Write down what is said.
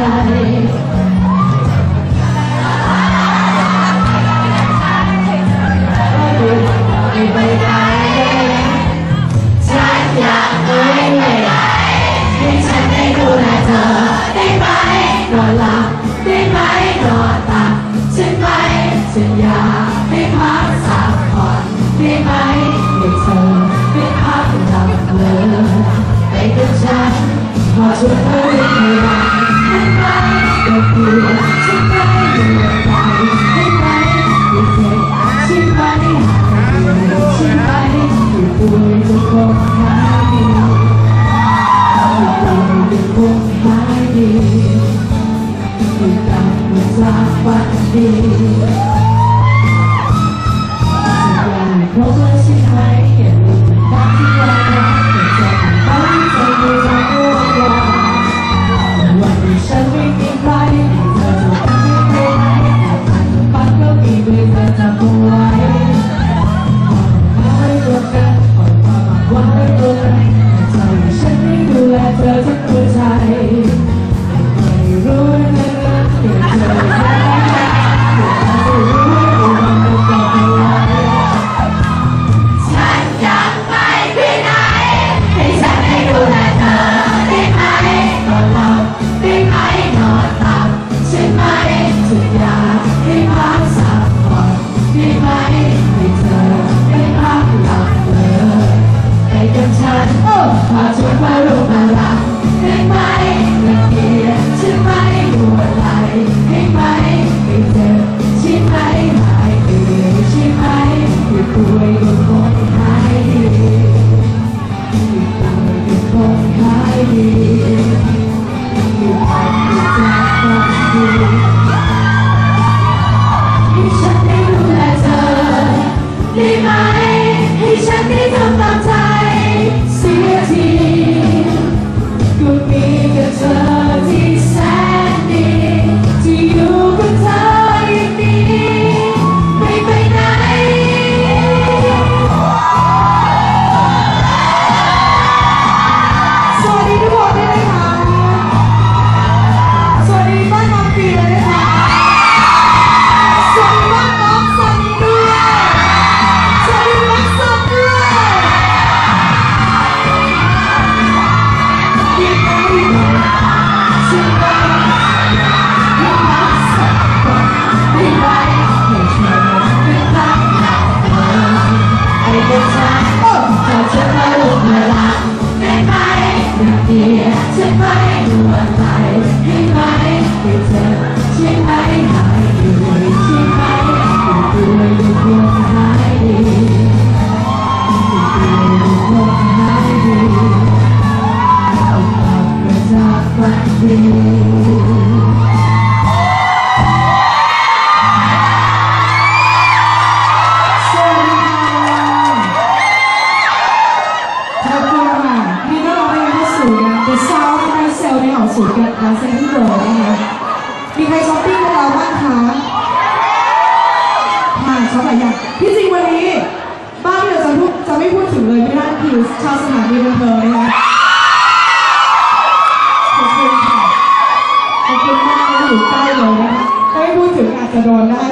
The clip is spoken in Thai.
life กับฉันโพาทุกมารู้มาลักได้ไหมไม่เกียดใช่ไหมดูอะไร สูนย์การค้าเซนทรัลเวิลด์นะคะมีใครช้อปปิ้งกับเราบ้างคะค่ะช้อปอะไรอย่างพี่จริงวันนี้ บ้านที่เรจะพูดจะไม่พูดถึงเลยไม่ได้คือชาวสถานีบันเทิงนะคะขอบคุณค่ะขอบคุณมากที่อยู่ใต้เลยนะคะไม่พูดถึงอาจจะโดนได้